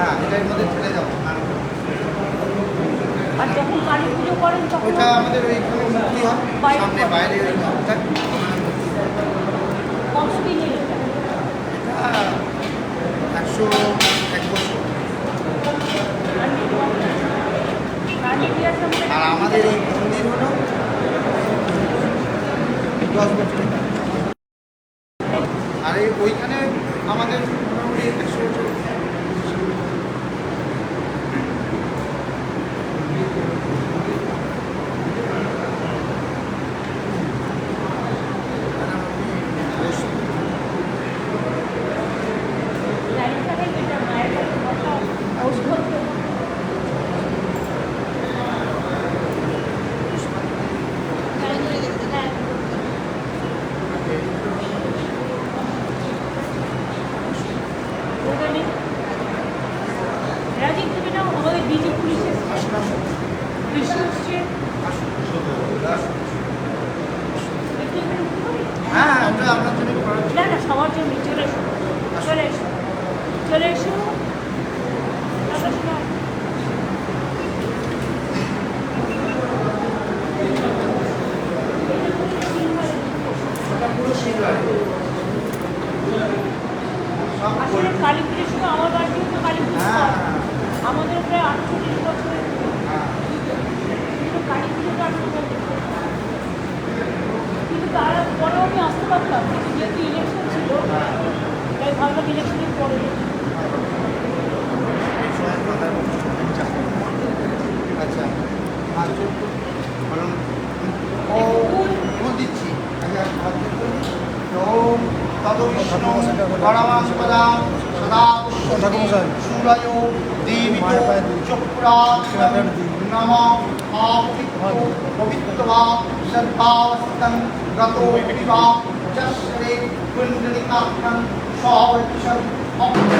হ্যাঁ এটার মধ্যে ঢেলে যাব। আর যখন কালী পুজো করেন তখন ওটা আমাদের ওইখানে মুক্তি হয় সামনে বাইরে ওই একশো এক বছর। আর আমাদের এই মন্দির হলো দশ বছর আর এই ওইখানে আমাদের মোটামুটি একশো বছর জানি থাকে যেটা মায়ের কাছে বসা ঔষধ ওখানে রাজীব তুমি না আমাদের বিজে পুলিশ এসছে? হ্যাঁ আমরা আপনার জন্য না না সবার জন্য চলে এসো। চলে এসো। চলে এসো টাটা শোনো। ওটা পুরো শিলবার সব আসলে কালী পুজোর সময় আমার বাড়িতেও তো কালী পুজো হ্যাঁ হয়। আমাদের প্রায় আটচল্লিশ বছরের হ্যাঁ কিন্তু কালী পুজোটা আমি ওখানে দেখতে পাই। কিন্তু তারপরেও আমি আসতে পারতাম কিন্তু যেহেতু ইলেকশন ছিল তাই ভাবলাম ইলেকশনের পরে আচ্ছা আর চলতো বলুন ও ওম দিচ্ছি আচ্ছা হাত দিয়ে বলুন। ওম তদ বিষ্ণু পরমাস্পদা সদা সূরয় দেবিত নাম নম পবিত্র পবিত্রবা সর্বাবস্থন গতো বিবা চশ্রে কুণ্ডলিকাক্ষং সবর্ষম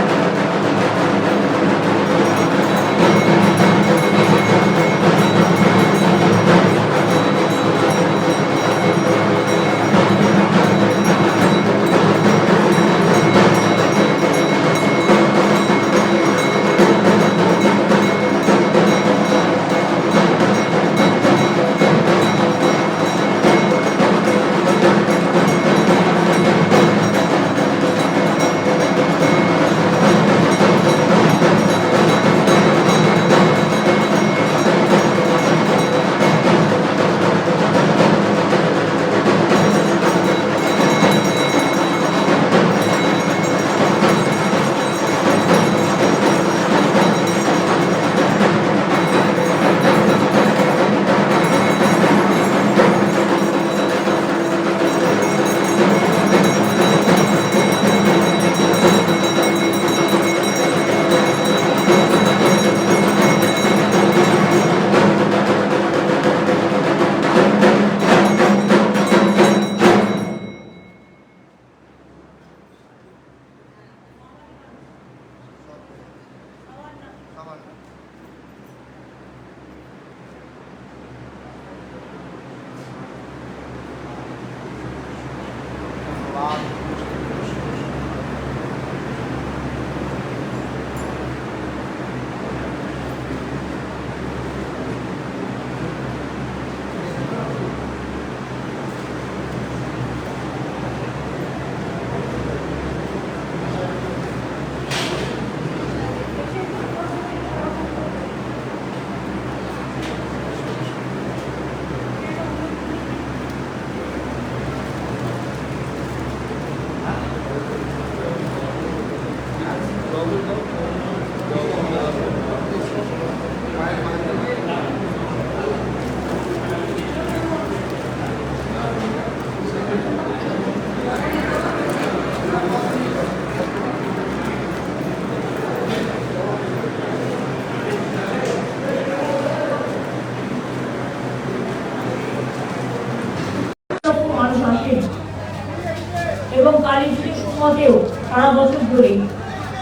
এবং কালী পুজো সময়তেও সারা বছর ধরেই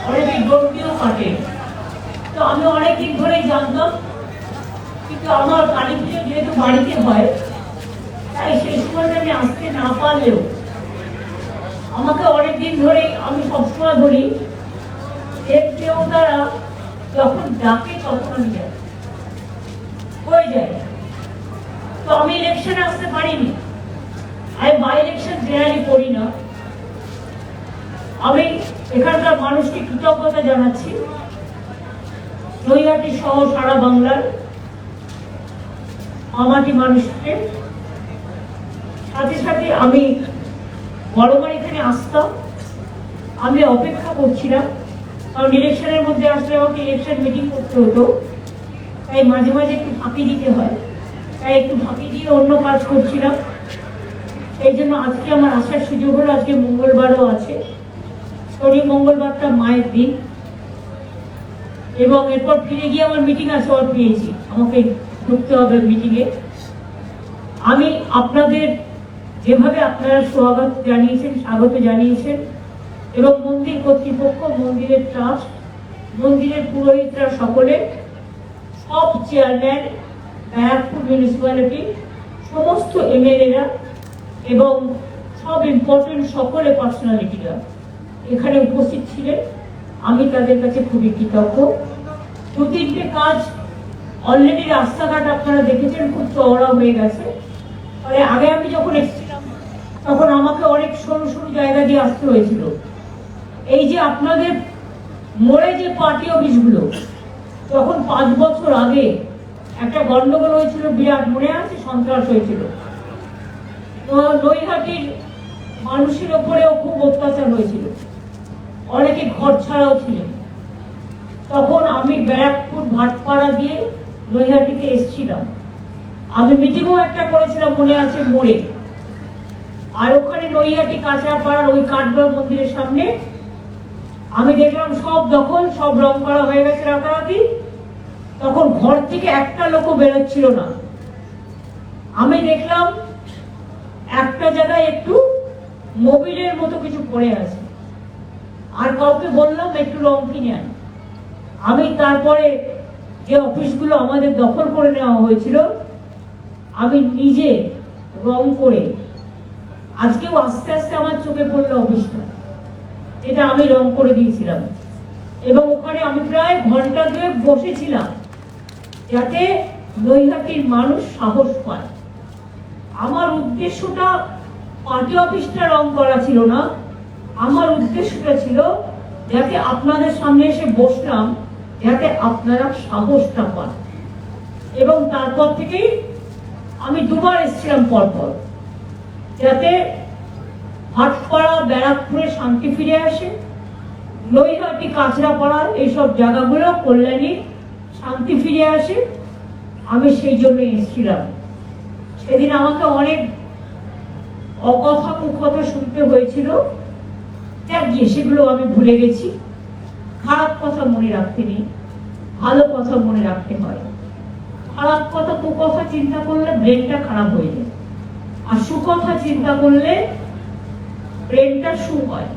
অনেকে ডোরটিও কাটে তো আমি অনেকদিন ধরেই জানতাম, কিন্তু আমার কালী পুজো যেহেতু বাড়িতে হয়, তাই সেই সময়টা আমি আসতে না পারলেও আমাকে অনেকদিন ধরেই আমি সবসময় বলি, দেব দেবতারা যখন ডাকে তখন আমি যাই। হয়ে যায়। তো আমি ইলেকশনে আসতে পারিনি। আমি বাই ইলেকশন জেনারেলি করি না। আমি এখানকার মানুষকে কৃতজ্ঞতা জানাচ্ছি। নৈহাটি সহ সারা বাংলার আমাটি মানুষকে। সাথে সাথে আমি বড়বার এখানে আসতাম। আমি অপেক্ষা করছিলাম, কারণ ইলেকশনের মধ্যে আসলে আমাকে ইলেকশন মিটিং করতে হতো। তাই মাঝে মাঝে একটু ফাঁকি দিতে হয়। তাই একটু ফাঁকি দিয়ে অন্য কাজ করছিলাম। এই জন্য আজকে আমার আসার সুযোগ হলো, আজকে মঙ্গলবারও আছে। শনি মঙ্গলবারটা মায়ের দিন। এবং এরপর ফিরে গিয়ে আমার মিটিং আছে, ওর পেয়েছি আমাকে ঢুকতে হবে মিটিংয়ে আমি আপনাদের যেভাবে আপনারা স্বাগত জানিয়েছেন স্বাগত জানিয়েছেন, এবং মন্দির কর্তৃপক্ষ, মন্দিরের ট্রাস্ট মন্দিরের পুরোহিতরা সকলে, সব চেয়ারম্যান ব্যারাকপুর মিউনিসিপ্যালিটি সমস্ত এমএলএরা এবং সব ইম্পর্টেন্ট সকলে পার্সোনালিটিরা এখানে উপস্থিত ছিলেন। আমি তাদের কাছে খুবই কৃতজ্ঞ। দু তিনটে কাজ অলরেডি রাস্তাঘাট আপনারা দেখেছেন, খুব চওড়া হয়ে গেছে। ফলে আগে আমি যখন এসেছিলাম, তখন আমাকে অনেক সরু সরু জায়গা দিয়ে আসতে হয়েছিল। এই যে আপনাদের মোড়ে যে পার্টি অফিসগুলো তখন পাঁচ বছর আগে একটা গন্ডগোল হয়েছিল, বিরাট মনে আছে, সন্ত্রাস হয়েছিল। নৈহাটির মানুষের ওপরেও খুব অত্যাচার হয়েছিল। অনেকে ঘর ছাড়াও ছিলেন। তখন আমি ব্যারাকপুর ভাটপাড়া দিয়ে নৈহাটিতে এসেছিলাম। আমি মিটিংও একটা করেছিলাম, মনে আছে, মোড়ে। আর ওখানে নৈহাটি কাঁচরাপাড়ার ওই কাঠগড় মন্দিরের সামনে আমি দেখলাম সব দখল, সব রং করা হয়ে গেছে রাতারাতি। তখন ঘর থেকে একটা লোকও বেরোচ্ছিল না। আমি দেখলাম একটা জায়গায় একটু মোবিলের মতো কিছু পড়ে আছে। আর কাউকে বললাম একটু রং কিনে আন। আমি তারপরে যে অফিসগুলো আমাদের দখল করে নেওয়া হয়েছিল, আমি নিজে রং করে আজকেও আস্তে আস্তে আমার চোখে পড়ল অফিসটা। এটা আমি রং করে দিয়েছিলাম। এবং ওখানে আমি প্রায় ঘণ্টা দুয়েক বসেছিলাম যাতে নৈহাটির মানুষ সাহস পায়। আমার উদ্দেশ্যটা পার্টি অফিসটা রং করা ছিল না আমার উদ্দেশ্যটা ছিল যাতে আপনাদের সামনে এসে বসলাম, যাতে আপনারা সাহসটা পান। এবং তারপর থেকেই আমি দুবার এসেছিলাম পরপর, যাতে হাটপাড়া, ব্যারাকপুরে শান্তি ফিরে আসে, নৈহাটি, কাঁচরাপাড়া, এইসব জায়গাগুলো, কল্যাণী, শান্তি ফিরে আসে। আমি সেই জন্য এসেছিলাম। সেদিন আমাকে অনেক অকথা কুকথা শুনতে হয়েছিল। যাক গিয়ে সেগুলো আমি ভুলে গেছি। খারাপ কথা মনে রাখতে নেই, ভালো কথা মনে রাখতে হয়। খারাপ কথা, কুকথা চিন্তা করলে ব্রেনটা খারাপ হয়ে যায়। আর সুকথা চিন্তা করলে ব্রেনটা সু হয়।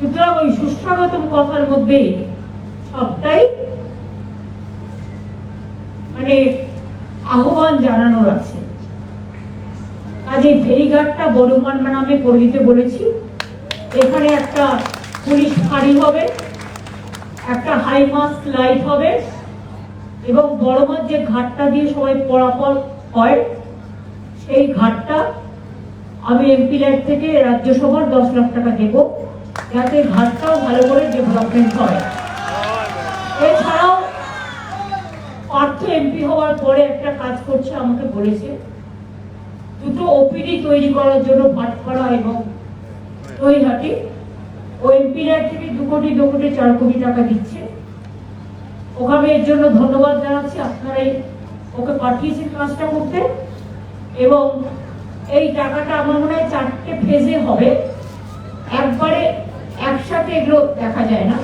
সুতরাং ওই সুস্বাগতম কথার মধ্যে সবটাই মানে আহ্বান জানানোর আছে। কাজে ফেরিঘাটটা বড়মান নামে করে দিতে বলেছি। এখানে একটা পুলিশ ফাঁড়ি হবে, একটা হাই মাস্ক লাইট হবে এবং বড়মার যে ঘাটটা দিয়ে সবাই পরাপর হয়, সেই ঘাটটা আমি এমপি লাইট থেকে রাজ্যসভার দশ লাখ টাকা দেব। যাতে ঘাটটাও ভালো করে ডেভেলপমেন্ট হয়। এছাড়াও পার্থ এমপি হওয়ার পরে একটা কাজ করছে, আমাকে বলেছে, দুটো ওপিডি তৈরি করার জন্য ভাটপাড়া এবং নৈহাটি ও এমপি লাইট থেকে দু কোটি দু কোটি, চার কোটি টাকা দিচ্ছে। ওখানে এর জন্য ধন্যবাদ জানাচ্ছি। আপনারাই ওকে পাঠিয়েছেন কাজটা করতে। এবং এই টাকাটা আমার মনে হয় চারটে ফেজে হবে। একবারে একসাথে এগুলো দেখা যায় না।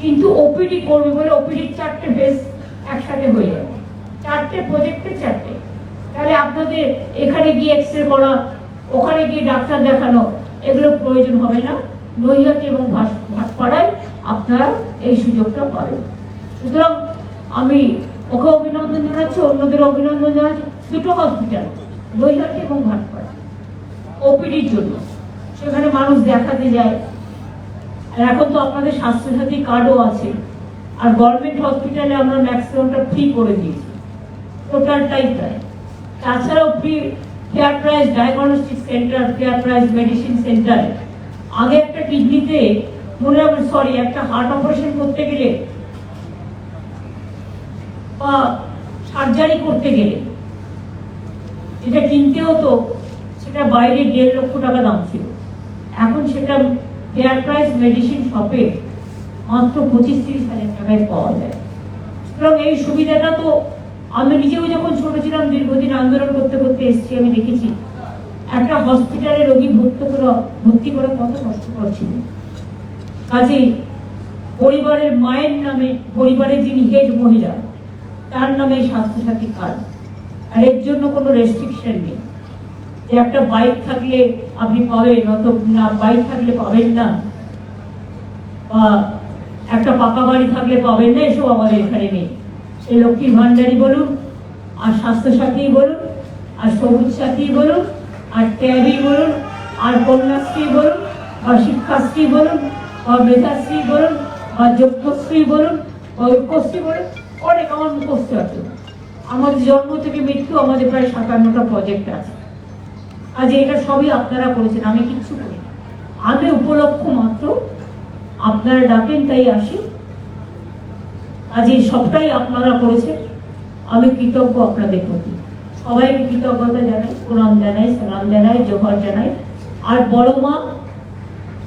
কিন্তু ওপিডি করবে বলে ওপিডির চারটে ফেজ একসাথে হয়ে যাবে। চারটে প্রজেক্টে চারটে। তাহলে আপনাদের এখানে গিয়ে এক্স রে করা, ওখানে গিয়ে ডাক্তার দেখানো এগুলো প্রয়োজন হবে না। নৈহাটি এবং ভাটপাড়ায় আপনারা এই সুযোগটা পাবেন। সুতরাং আমি ওকে অভিনন্দন জানাচ্ছি, অন্যদের অভিনন্দন জানাচ্ছি। দুটো হসপিটাল নৈহাটি এবং ভাটপাড়া ওপিডির জন্য। সেখানে মানুষ দেখাতে যায়। আর এখন তো আপনাদের স্বাস্থ্যসাথী কার্ডও আছে। আর গভর্নমেন্ট হসপিটালে আমরা ম্যাক্সিমামটা ফ্রি করে দিয়েছি। টোটালটাই প্রায় তাছাড়াও free fair price diagnostic centre fair price medicine centre আগে একটা কিডনিতে মনে রাখবেন সরি একটা হার্ট অপারেশন করতে গেলে বা সার্জারি করতে গেলে যেটা কিনতে হতো, সেটা বাইরে দেড় লক্ষ টাকা দাম ছিল। এখন সেটা ফেয়ার প্রাইস মেডিসিন শপে মাত্র পঁচিশ তিরিশ হাজার টাকায় পাওয়া যায়। সুতরাং এই সুবিধাটা তো আমি নিজেও যখন ছোট ছিলাম, দীর্ঘদিন আন্দোলন করতে করতে এসেছি, আমি দেখেছি, একটা হসপিটালে রোগী ভর্তি করা ভর্তি করা কত কষ্টকর ছিল। কাজেই পরিবারের মায়ের নামে, পরিবারের যিনি হেড মহিলা, তার নামে স্বাস্থ্যসাথী কার্ড। আর এর জন্য কোনো রেস্ট্রিকশন নেই। যে একটা বাইক থাকলে আপনি পাবেন অত না বাইক থাকলে পাবেন না, বা একটা পাকা বাড়ি থাকলে পাবেন না, এসব আমাদের এখানে নেই। সেই লক্ষ্মীর ভান্ডারই বলুন, আর স্বাস্থ্যসাথী বলুন, আর সবুজ সাথী বলুন, আর ট্যাবই বলুন, আর কন্যাশ্রী বলুন বা শিক্ষাশ্রী বলুন বা মেধাশ্রী বলুন বা যোগ্যশ্রী বলুন ঐক্যশ্রী বলুন, অনেক আমার মুখস্থ আছে। আমাদের জন্ম থেকে মৃত্যু আমাদের প্রায় সাতান্নটা প্রজেক্ট আছে। আজ এটা সবই আপনারা করেছেন, আমি কিচ্ছু করি। আমি উপলক্ষ মাত্র আপনারা ডাকেন, তাই আসি। আজ এই সবটাই আপনারা করেছেন। আমি কৃতজ্ঞ আপনাদের প্রতি। সবাইকে কৃতজ্ঞতা জানাই, প্রণাম জানাই, সালাম জানাই, জোহর জানাই। আর বড় মা,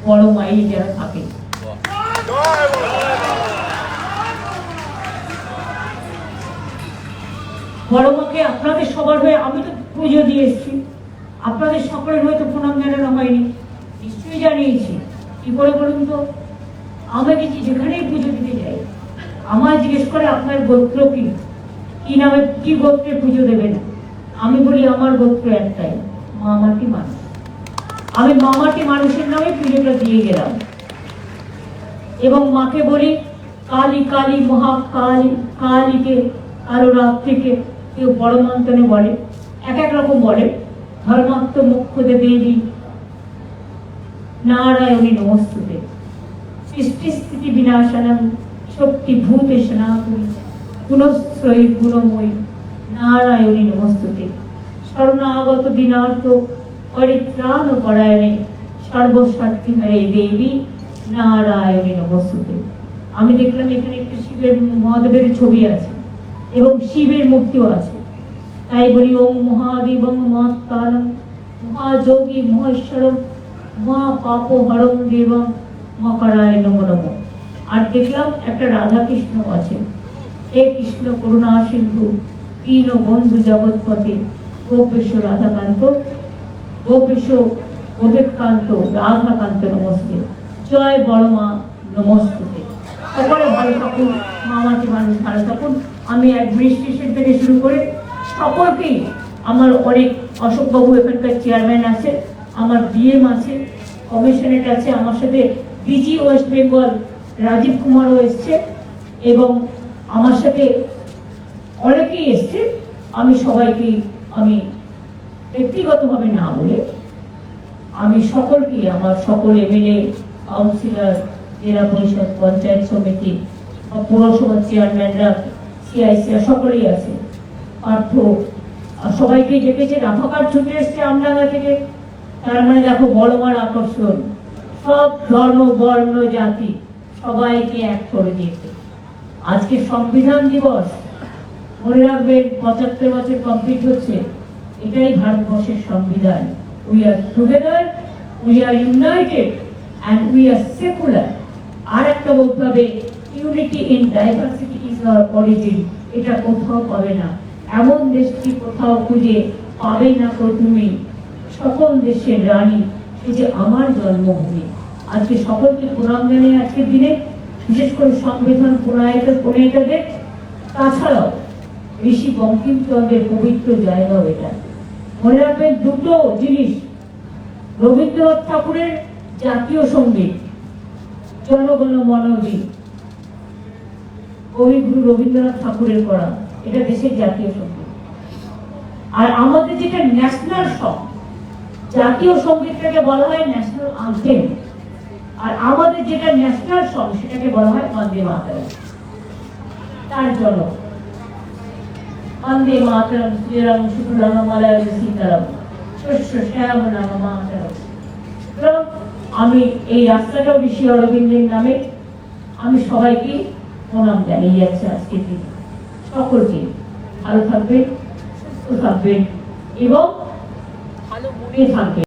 বড় মাই যারা থাকে। বড় মাকে আপনাদের সবার হয়ে আমি তো পুজো দিয়ে এসেছি। আপনাদের সকলের হয়তো প্রণাম জানানো হয়নি। নিশ্চয়ই জানিয়েছি। কি করে বলুন তো? আমি কি যেখানেই পুজো দিতে যাই আমার জিজ্ঞেস করে, আপনার গোত্র কি? কি নামে, কি গোত্রে পুজো দেবেন? আমি বলি, আমার গোত্র একটাই মামাটি মানুষ আমি মামাটি মানুষের নামে পুজোটা দিয়ে গেলাম। এবং মাকে বলি, কালী কালী, মহাকালী, কালীকে কালো রাত থেকে কেউ বড় মন্ত্রণে বলে। এক এক রকম বলে, ধর্মাত্ম মুখ্যদে দেবী নারায়ণী নমস্তুতে। সৃষ্টি স্থিতি বিনাশনম শক্তি ভূতে সনাতনী গুণশ্রয়ী, গুণময়ী নারায়ণী নমস্তুতে শরণাগত দিনার্থ পরিত্রাণ পরায়ণে সর্বশক্তি হয়ে দেবী নারায়ণী নমস্তুতে আমি দেখলাম এখানে একটু শিবের মহাদেবের ছবি আছে এবং শিবের মূর্তিও আছে। তাই বলি, ওম মহাদেবং মহাত্মারম মহাযোগী মহেশ্বরম মহা পাপ হরম দেবম মকরায় নম নম। আর দেখলাম একটা রাধা কৃষ্ণ আছে। হে কৃষ্ণ করুণা সিন্ধু দীন বন্ধু জগৎপতি গোপেশ রাধাকান্ত গোপেশ গোপেকান্ত রাধাকান্ত নমস্তে। জয় বড় মা নমস্তে। সকলে ভালো থাকুন মামাটি মানুষ ভালো থাকুন। আমি অ্যাডমিনিস্ট্রেশন থেকে শুরু করে সকলকেই আমার অনেক অশোকবাবু এখানকার চেয়ারম্যান আছে, আমার ডিএম আছে কমিশনারেট আছে, আমার সাথে ডিজি ওয়েস্ট বেঙ্গল রাজীব কুমারও এসছে এবং আমার সাথে অনেকেই এসছে। আমি সবাইকে আমি ব্যক্তিগতভাবে না বলে আমি সকলকে, আমার সকল এমএলএ, কাউন্সিলর, জেলা পরিষদ, পঞ্চায়েত সমিতি পৌরসভার চেয়ারম্যানরা সিআইসিরা সকলেই আছে। পার্থ সবাইকে ডেকেছে। রাফাকার ছুটে এসছে আমডাঙ্গা থেকে। তার মানে দেখো, বড় বড় আকর্ষণ। সব ধর্ম, বর্ণ, জাতি। সবাইকে এক করে দিয়েছে আজকে সংবিধান দিবস, মনে রাখবেন পঁচাত্তর বছর কমপ্লিট হচ্ছে, এটাই ভারতবর্ষের সংবিধান। We are together we are united and we are secular আর একটা বলতে হবে unity in diversity is our origin এটা কোথাও পাবে না। এমন দেশটি কোথাও খুঁজে পাবে না তো সকল দেশের রানী, এই যে আমার জন্মভূমি। আজকে সকলকে প্রণাম জানিয়ে আজকের দিনে বিশেষ করে সংবিধান প্রণয়িত প্রণয়িতাদের, তাছাড়াও ঋষি বঙ্কিমচন্দ্রের পবিত্র জায়গাও এটা। মনে রাখবেন দুটো জিনিস, রবীন্দ্রনাথ ঠাকুরের জাতীয় সংগীত, জনগণ মনোদী কবিগুরু রবীন্দ্রনাথ ঠাকুরের করা, এটা দেশের জাতীয় সংগীত। আর আমাদের যেটা ন্যাশনাল সং, জাতীয় সঙ্গীতটাকে বলা হয় ন্যাশনাল আনথেম। আর আমাদের যেটা ন্যাশনাল সং সেটাকে বলা হয় বন্দে মাতারাম। তার জন্য বন্দে মাতরম, শ্রীরাম শুক্লাম মালয়, সীতারাম শ্যাম নাম মাতরম। আমি এই রাস্তাটাও ঋষি অরবিন্দের নামে আমি সবাইকে প্রণাম জানিয়ে যাচ্ছি আজকের দিনে। সকলকে ভালো থাকবেন, সুস্থ থাকবেন এবং ভালো মনে থাকবেন।